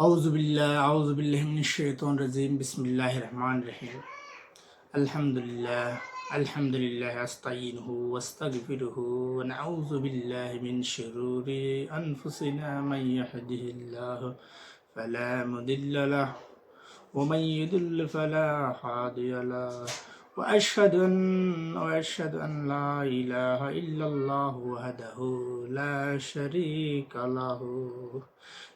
أعوذ بالله أعوذ بالله من الشيطان الرجيم. بسم الله الرحمن الرحيم. الحمد لله الحمد لله أستعينه وأستغفره ونعوذ بالله من شرور أنفسنا. من يهده الله فلا مضل له ومن يضل فلا هادي له. وأشهد أن وأشهد أن لا إله إلا الله وحده لا شريك له.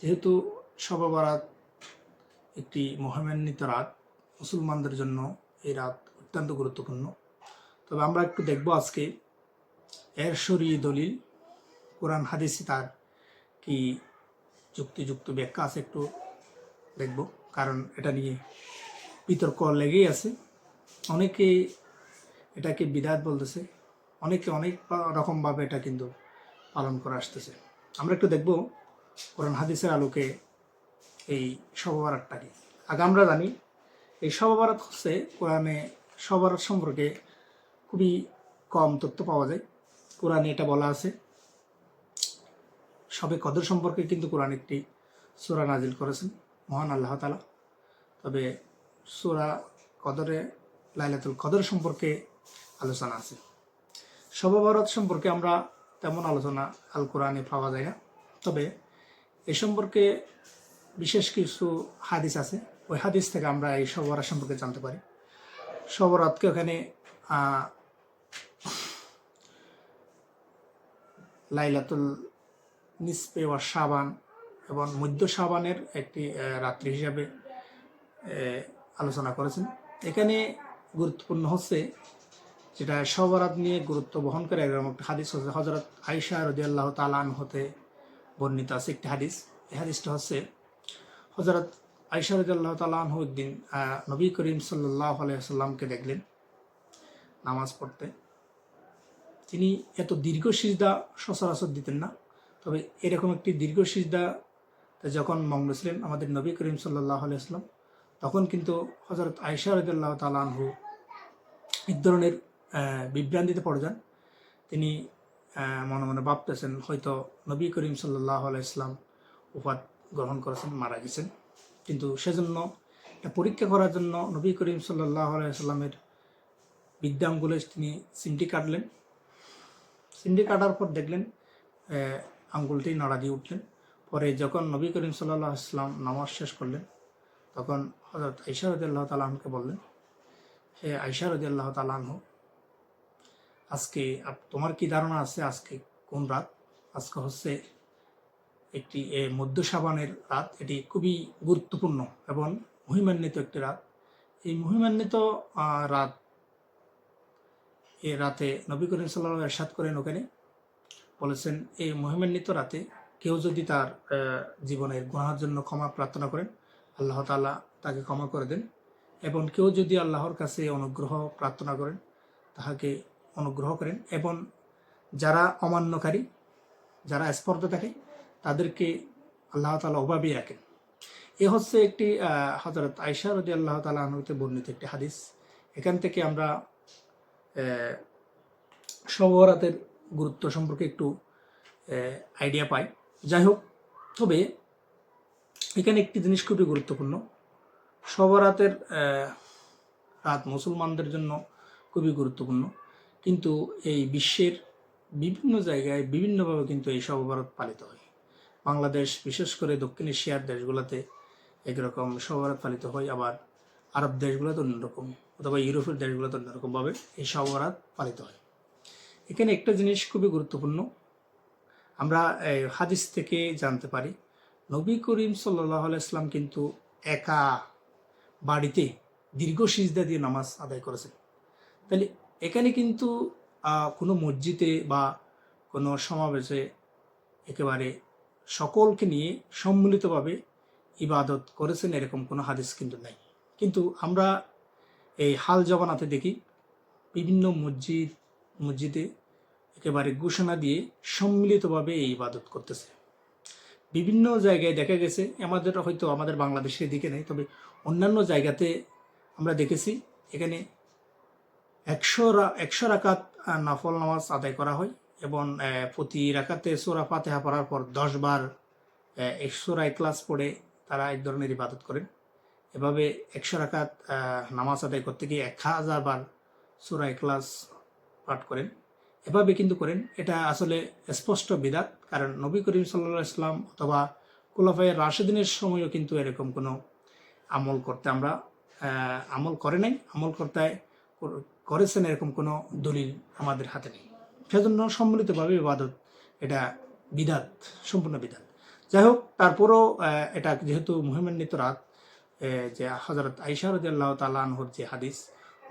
যেহেতু শব বারাত একটি মহামান্বিত রাত, মুসলমানদের জন্য এই রাত অত্যন্ত গুরুত্বপূর্ণ। তবে আমরা একটু দেখব আজকে এর শরী দলিল, কোরআন, হাদিসে তার কি যুক্তিযুক্ত ব্যাখ্যা আছে একটু দেখব। কারণ এটা নিয়ে বিতর্ক লেগেই আছে। অনেকে এটাকে বিদাত বলতেছে, অনেকে অনেক রকমভাবে এটা কিন্তু পালন করে আসতেছে। আমরা একটু দেখব কোরআন হাদিসের আলোকে এই শববারাতটা কি আগে আমরা জানি, এই শববারাত হচ্ছে কোরআনে শববারাত সম্পর্কে খুবই কম তথ্য পাওয়া যায়। কোরআনে এটা বলা আছে, সবে কদর সম্পর্কে কিন্তু কোরআন একটি সূরা নাজিল করেছেন, মহান আল্লাহ তালা তবে সূরা কদরে, লাইলাতুল কদর সম্পর্কে আলোচনা আছে। শববরত সম্পর্কে আমরা তেমন আলোচনা আল কোরআনে পাওয়া যায় না। তবে এ সম্পর্কে বিশেষ কিছু হাদিস আছে। ওই হাদিস থেকে আমরা এই শবরাত সম্পর্কে জানতে পারি। শবরাতকে ওখানে লাইলাতুল নিসপে ওয়া সাবান এবং মধ্য সাবানের একটি রাত্রি হিসাবে আলোচনা করেছেন। এখানে গুরুত্বপূর্ণ হচ্ছে যেটা সবরাত নিয়ে গুরুত্ব বহন করে, এরকম একটা হাদিস হচ্ছে হজরত আইসা রদি আল্লাহ তালান হতে বর্ণিত আছে একটি হাদিস। এই হাদিসটা হচ্ছে হজরত আইসা রদি তালাহ একদিন নবী করিম সাল্লাহ আলাইসাল্লামকে দেখলেন নামাজ পড়তে। তিনি এত দীর্ঘ সিজদা সচরাচর দিতেন না, তবে এরকম একটি দীর্ঘ সিজদা যখন মগ্ন ছিলেন আমাদের নবী করিম সাল্লাহ আলাইসাল্লাম তখন কিন্তু হজরত আয়সা রদুল্লাহ তালানহু এক ধরনের বিভ্রান্তিতে পড়ে যান। তিনি মনে মনে ভাবতেছেন, হয়তো নবী করিম সাল্লাহ আলাইসলাম উপাদ গ্রহণ করেছেন, মারা গেছেন। কিন্তু সেজন্য পরীক্ষা করার জন্য নবী করিম সাল্লাহ আলাইসাল্লামের বিদ্যাঙ্গুলে তিনি সিমটি কাটলেন। সিমটি কাটার পর দেখলেন আঙ্গুলটি নাড়া দিয়ে উঠলেন। পরে যখন নবী করিম সাল্লাহ আসলাম নামাজ শেষ করলেন, তখন হজরত আইসা রদিয়াল্লাহ তালাহকে বললেন, হে আইসা আল্লাহ তালাহ আজকে তোমার কি ধারণা আছে আজকে কোন রাত? আজকে হচ্ছে একটি মধ্য সাবানের রাত। এটি খুবই গুরুত্বপূর্ণ এবং মহিমান্বিত একটি রাত। এই মহিমান্বিত রাত, এ রাতে নবী করিম সাল্লাহ এরশাদ করেন ওখানে। বলেছেন এই মহিমান্বিত রাতে কেউ যদি তার জীবনের গুণার জন্য ক্ষমা প্রার্থনা করেন, আল্লাহ তাআলা তাকে ক্ষমা করে দেন। এবং কেউ যদি আল্লাহর কাছে অনুগ্রহ প্রার্থনা করেন, তাহাকে অনুগ্রহ করেন এবং যারা অমান্যকারী, যারা স্পর্ধ থাকে তাদেরকে আল্লাহ তালা অভাবেই রাখেন। এ হচ্ছে একটি হজরত আয়সা রদি আল্লাহ তালা আনুতে বর্ণিত একটি হাদিস। এখান থেকে আমরা সবরাতের গুরুত্ব সম্পর্কে একটু আইডিয়া পাই। যাই হোক, তবে এখানে একটি জিনিস খুবই গুরুত্বপূর্ণ। সবরাতের রাত মুসলমানদের জন্য খুবই গুরুত্বপূর্ণ। কিন্তু এই বিশ্বের বিভিন্ন জায়গায় বিভিন্নভাবে কিন্তু এই সবরাত পালিত হয়। বাংলাদেশ, বিশেষ করে দক্ষিণ এশিয়ার দেশগুলোতে একরকম সবরাত পালিত হয়, আবার আরব দেশগুলোতে অন্যরকম অথবা ইউরোপের দেশগুলোতে অন্যরকমভাবে এই সবরাত পালিত হয়। এখানে একটা জিনিস খুবই গুরুত্বপূর্ণ, আমরা হাদিস থেকে জানতে পারি, নবী করিম সাল্লাহ আলাইসলাম কিন্তু একা বাড়িতে দীর্ঘ সিজদা দিয়ে নামাজ আদায় করেছেন। তাহলে এখানে কিন্তু কোনো মসজিদে বা কোনো সমাবেশে একেবারে সকলকে নিয়ে সম্মিলিতভাবে ইবাদত করেছেন এরকম কোনো হাদিস কিন্তু নাই। কিন্তু আমরা এই হাল জবানাতে দেখি, বিভিন্ন মসজিদ, মসজিদে একেবারে ঘোষণা দিয়ে সম্মিলিতভাবে এই ইবাদত করতেছে। বিভিন্ন জায়গায় দেখা গেছে, আমাদের হয়তো আমাদের বাংলাদেশের দিকে নেই, তবে অন্যান্য জায়গাতে আমরা দেখেছি, এখানে একশো একশো রাকাত নফল নামাজ আদায় করা হয় এবং প্রতি রাকাতে সোরা ফাতেহা পড়ার পর দশ বার একশোরা ক্লাস পড়ে তারা এক ধরনের ইবাদত করেন। এভাবে একশো রাকাত নামাজ আদায় করতে গিয়ে এক হাজার বার সুরা ক্লাস পাঠ করেন। এভাবে কিন্তু করেন। এটা আসলে স্পষ্ট বিদাত কারণ নবী করিম সাল্লা ইসলাম অথবা কুলাফায়ের রাশেদিনের সময়ও কিন্তু এরকম কোনো আমল করতে আমরা আমল করে নাই। আমল করতে কর- করেছেন এরকম কোনো দলিল আমাদের হাতে নেই। সেজন্য সম্মিলিতভাবে ইবাদত এটা বিদাত, সম্পূর্ণ বিদাত। যাই হোক, তারপরও এটা যেহেতু মহিমান্বিত রাত যে হজরত আইসারদ আল্লাহ তালাহর যে হাদিস,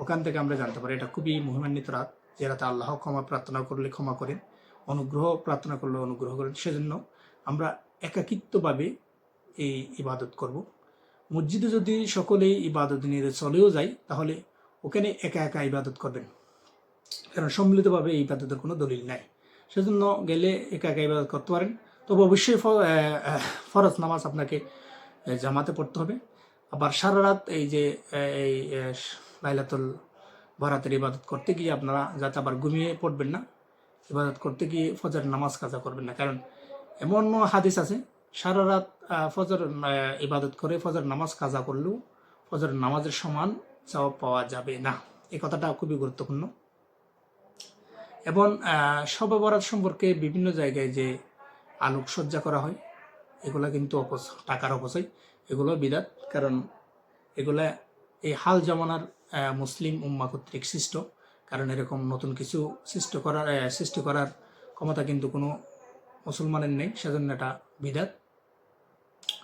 ওখান থেকে আমরা জানতে পারি এটা খুবই মহিমান্বিত রাত, যে রাতে আল্লাহ ক্ষমা প্রার্থনা করলে ক্ষমা করেন, অনুগ্রহ প্রার্থনা করলে অনুগ্রহ করেন। সেজন্য আমরা একাকিত্বভাবে এই ইবাদত করব। মসজিদে যদি সকলেই ইবাদত নিয়ে চলেও যায়, তাহলে ওখানে একা একা ইবাদত করবেন। কারণ সম্মিলিতভাবে এই ইবাদতের কোনো দলিল নাই। সেজন্য গেলে একা একা ইবাদত করতে পারেন। তবে অবশ্যই ফরজ নামাজ আপনাকে জামাতে পড়তে হবে। আবার সারা রাত এই যে এই লাইলাতুল বরাতের ইবাদত করতে গিয়ে আপনারা যাতে আবার ঘুমিয়ে পড়বেন না, ইবাদত করতে গিয়ে ফজর নামাজ কাজা করবেন না। কারণ এমন হাদিস আছে, সারা রাত ফজর ইবাদত করে ফজর নামাজ কাজা করলেও ফজর নামাজের সমান সওয়াব পাওয়া যাবে না। এই কথাটা খুবই গুরুত্বপূর্ণ। এবং শবে বরাত সম্পর্কে বিভিন্ন জায়গায় যে আলোকসজ্জা করা হয়, এগুলো কিন্তু অপচ, টাকার অপচয়, এগুলো বিদাত কারণ এগুলা, এই হাল জমানার মুসলিম উম্মা কর্তৃক সৃষ্ট। কারণ এরকম নতুন কিছু সৃষ্টি করার সৃষ্টি করার ক্ষমতা কিন্তু কোনো মুসলমানের নেই। সেজন্য এটা বিদাত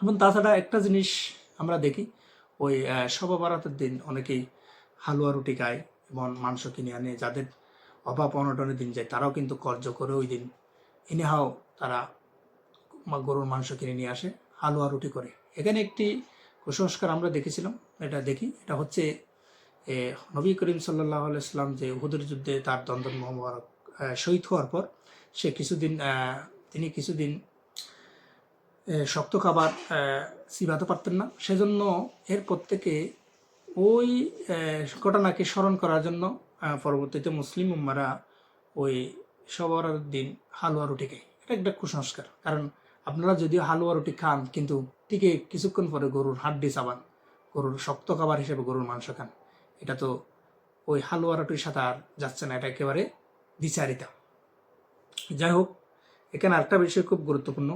এবং তাছাড়া একটা জিনিস আমরা দেখি ওই আহ, শবে বরাতের দিন অনেকেই হালুয়া রুটি খায় এবং মাংস কিনে আনে। যাদের অভাব অনটনের দিন যায় তারাও কিন্তু কর্য করে ওই দিন ইনেহাও তারা গরুর মাংস কিনে নিয়ে আসে হালুয়া রুটি করে। এখানে একটি কুসংস্কার আমরা দেখেছিলাম এটা দেখি। এটা হচ্ছে নবী করিম সাল্লাহ ইসলাম যে উহুদের যুদ্ধে তার দন্দন মোহাম্মদ শহীদ হওয়ার পর সে কিছুদিন তিনি কিছুদিন শক্ত খাবার চিবাতে পারতেন না। সেজন্য এর প্রত্যেকে ওই ঘটনাকে স্মরণ করার জন্য পরবর্তীতে মুসলিম উম্মারা ওই সবার দিন হালুয়া রুটি খায়। এটা একটা কুসংস্কার। কারণ আপনারা যদিও হালুয়া রুটি খান, কিন্তু ঠিকই কিছুক্ষণ পরে গরুর হাড্ডি চাবান, গরুর শক্ত খাবার হিসেবে গরুর মাংস খান। এটা তো ওই হালুয়া রুটির সাথে আর যাচ্ছে না, এটা একেবারে বিচারিতা। যাই হোক, এখানে আরেকটা বিষয় খুব গুরুত্বপূর্ণ।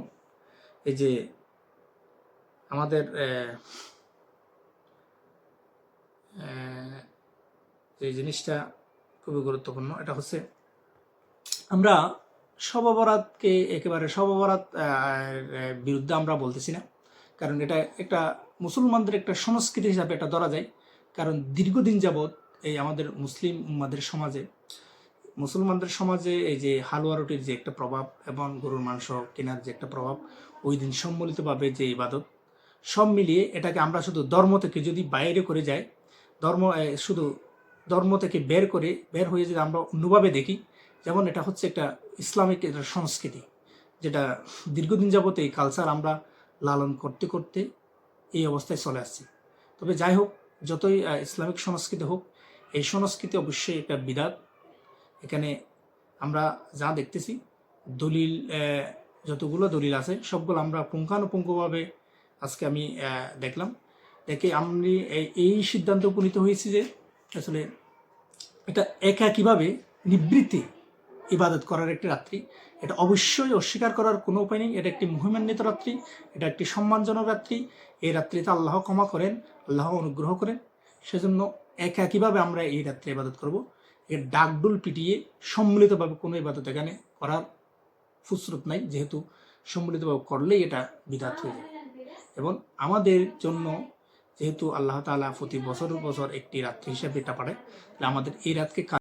এই যে আমাদের যে জিনিসটা খুবই গুরুত্বপূর্ণ, এটা হচ্ছে আমরা সব সবাবরাতকে একেবারে সব সবাবরাত বিরুদ্ধে আমরা বলতেছি না। কারণ এটা একটা মুসলমানদের একটা সংস্কৃতি হিসাবে এটা ধরা যায়। কারণ দীর্ঘদিন যাবৎ এই আমাদের মুসলিম উম্মাদের সমাজে মুসলমানদের সমাজে এই যে হালুয়া রুটির যে একটা প্রভাব এবং গরুর মাংস কেনার যে একটা প্রভাব, ওই দিন সম্মিলিতভাবে যে ইবাদত, সব মিলিয়ে এটাকে আমরা শুধু ধর্ম থেকে যদি বাইরে করে যাই, ধর্ম শুধু ধর্ম থেকে বের করে, বের হয়ে যদি আমরা অন্যভাবে দেখি, যেমন এটা হচ্ছে একটা ইসলামিক একটা সংস্কৃতি, যেটা দীর্ঘদিন যাবত এই কালচার আমরা লালন করতে করতে এই অবস্থায় চলে আসছি। তবে যাই হোক, যতই ইসলামিক সংস্কৃতি হোক, এই সংস্কৃতি অবশ্যই একটা বিরাট এখানে আমরা যা দেখতেছি, দলিল যতগুলো দলিল আছে, সবগুলো আমরা পুঙ্খানুপুঙ্খভাবে আজকে আমি দেখলাম। দেখে আমি এই- সিদ্ধান্ত উপনীত হয়েছি যে আসলে এটা একা কীভাবে নিবৃত্তি ইবাদত করার একটি রাত্রি, এটা অবশ্যই অস্বীকার করার কোনো উপায় নেই। এটা একটি মহিমান্বিত রাত্রি, এটা একটি সম্মানজনক রাত্রি। এই রাত্রিতে আল্লাহ ক্ষমা করেন, আল্লাহ অনুগ্রহ করেন। সেজন্য একা কীভাবে আমরা এই রাত্রে ইবাদত করব? এর ডাকডুল পিটিয়ে সম্মিলিতভাবে কোনো ইবাদত এখানে করার ফুসরত নাই, যেহেতু সম্মিলিতভাবে করলেই এটা বিধাত হয়ে যায়। এবং আমাদের জন্য যেহেতু আল্লাহ তালা প্রতি বছর বছর একটি রাত্রি হিসাবে এটা পারে তাহলে আমাদের এই রাতকে